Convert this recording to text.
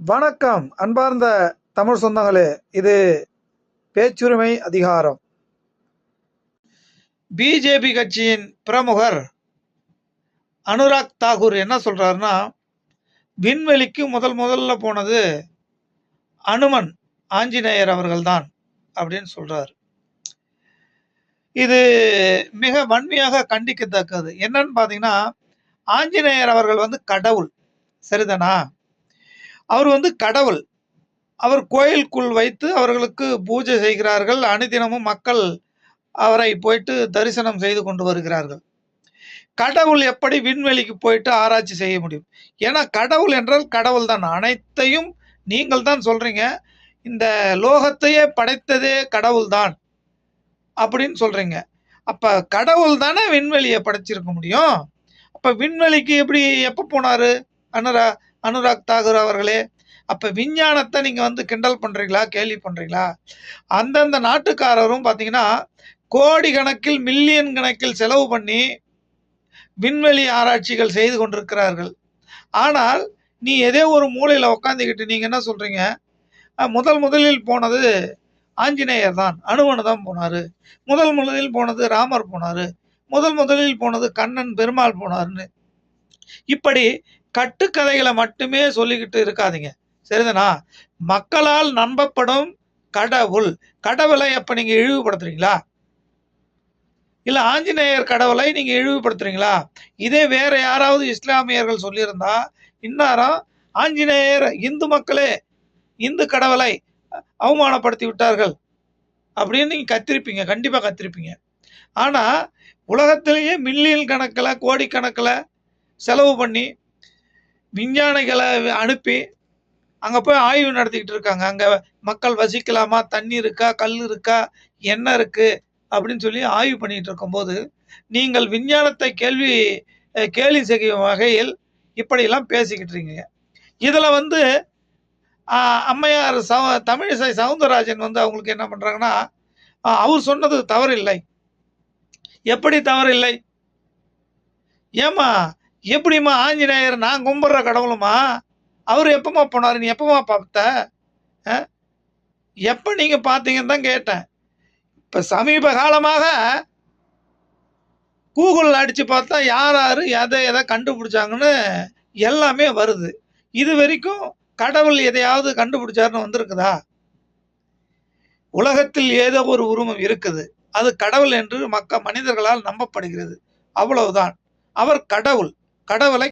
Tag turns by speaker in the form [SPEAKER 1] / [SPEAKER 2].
[SPEAKER 1] வணக்கம் அன்பார்ந்த தமிழ் சொந்தங்களே இது பேச்சுரிமை அதிகாரம். பிஜேபி கட்சியின் பிரமுகர் அனுராக் தாகூர் என்ன சொல்றாருன்னா விண்வெளிக்கு முதல் முதல்ல போனது அனுமன் ஆஞ்சநேயர் அவர்கள்தான் அப்படின்னு சொல்கிறார் இது மிக வன்மையாக கண்டிக்கத்தக்கது. என்னன்னு பார்த்தீங்கன்னா ஆஞ்சநேயர் அவர்கள் வந்து கடவுள். சரிதானா? அவர் வந்து கடவுள். அவர் கோயிலுக்குள் வைத்து அவர்களுக்கு பூஜை செய்கிறார்கள். அனுதினமும் மக்கள் அவரை போயிட்டு தரிசனம் செய்து கொண்டு வருகிறார்கள். கடவுள் எப்படி விண்வெளிக்கு போயிட்டு ஆராய்ச்சி செய்ய முடியும்? ஏன்னா கடவுள் என்றால் கடவுள் தான். அனைத்தையும் நீங்கள் தான் சொல்கிறீங்க இந்த லோகத்தையே படைத்ததே கடவுள் தான் அப்படின்னு சொல்கிறீங்க அப்போ கடவுள் தானே விண்வெளியை படைச்சிருக்க முடியும்? அப்போ விண்வெளிக்கு எப்படி எப்போ போனாரு? அண்ணரா அனுராக் தாகூர் அவர்களே அப்போ விஞ்ஞானத்தை நீங்கள் வந்து கிண்டல் பண்ணுறீங்களா கேள்வி பண்ணுறீங்களா அந்தந்த நாட்டுக்காரரும் பார்த்தீங்கன்னா கோடி கணக்கில் மில்லியன் கணக்கில் செலவு பண்ணி விண்வெளி ஆராய்ச்சிகள் செய்து கொண்டிருக்கிறார்கள். ஆனால் நீ எதே ஒரு மூலையில் உக்காந்துக்கிட்டு நீங்கள் என்ன சொல்கிறீங்க முதல் முதலில் போனது ஆஞ்சநேயர் தான். அணுவனு தான் போனார். முதல் முதலில் போனது ராமர் போனார். முதல் முதலில் போனது கண்ணன் பெருமாள் போனாருன்னு. இப்படி கட்டுக்கதைகளை மட்டுமே சொல்லிக்கிட்டு இருக்காதீங்க. சரிதானா? மக்களால் நம்பப்படும் கடவுள். கடவுளை அப்போ நீங்கள் இழிவுபடுத்துறீங்களா? இல்லை ஆஞ்சநேயர் கடவுளை நீங்கள் இழிவுபடுத்துறீங்களா? இதே வேற யாராவது இஸ்லாமியர்கள் சொல்லியிருந்தா இன்னாரம் ஆஞ்சநேயர் இந்து மக்களே இந்து கடவுளை அவமானப்படுத்தி விட்டார்கள் அப்படின்னு நீங்கள் கத்திருப்பீங்க. கண்டிப்பாக கத்திருப்பீங்க. ஆனால் உலகத்திலேயே மில்லியன் கணக்கில் கோடிக்கணக்கில் செலவு பண்ணி விஞ்ஞானிகளை அனுப்பி அங்கே போய் ஆய்வு நடத்திக்கிட்டு இருக்காங்க. அங்கே மக்கள் வசிக்கலாமா? தண்ணி இருக்கா? கல் இருக்கா? என்ன இருக்குது அப்படின்னு சொல்லி ஆய்வு பண்ணிகிட்டு இருக்கும்போது நீங்கள் விஞ்ஞானத்தை கேள்வி கேலி செய்யும் வகையில் இப்படியெல்லாம் பேசிக்கிட்டு இருக்கீங்க. இதில் வந்து அம்மையார் ச தமிழிசை சவுந்தரராஜன் வந்து அவங்களுக்கு என்ன பண்ணுறாங்கன்னா அவர் சொன்னது தவறில்லை. எப்படி தவறில்லை? ஏம்மா எப்படிம்மா ஆஞ்சநேயர் நான் கும்பிட்ற கடவுளுமா? அவர் எப்பமா போனார்? நீ எப்பமா பார்த்த? எப்போ நீங்கள் பார்த்தீங்கன்னு தான் கேட்டேன். இப்போ சமீப காலமாக கூகுளில் அடித்து பார்த்தா யார் யார் எதை எதை கண்டுபிடிச்சாங்கன்னு எல்லாமே வருது. இது வரைக்கும் கடவுள் எதையாவது கண்டுபிடிச்சாருன்னு வந்திருக்குதா? உலகத்தில் ஏதோ ஒரு உருவம் இருக்குது. அது கடவுள் என்று மக்க மனிதர்களால் நம்பப்படுகிறது. அவ்வளவுதான். அவர் கடவுள். கடவுளை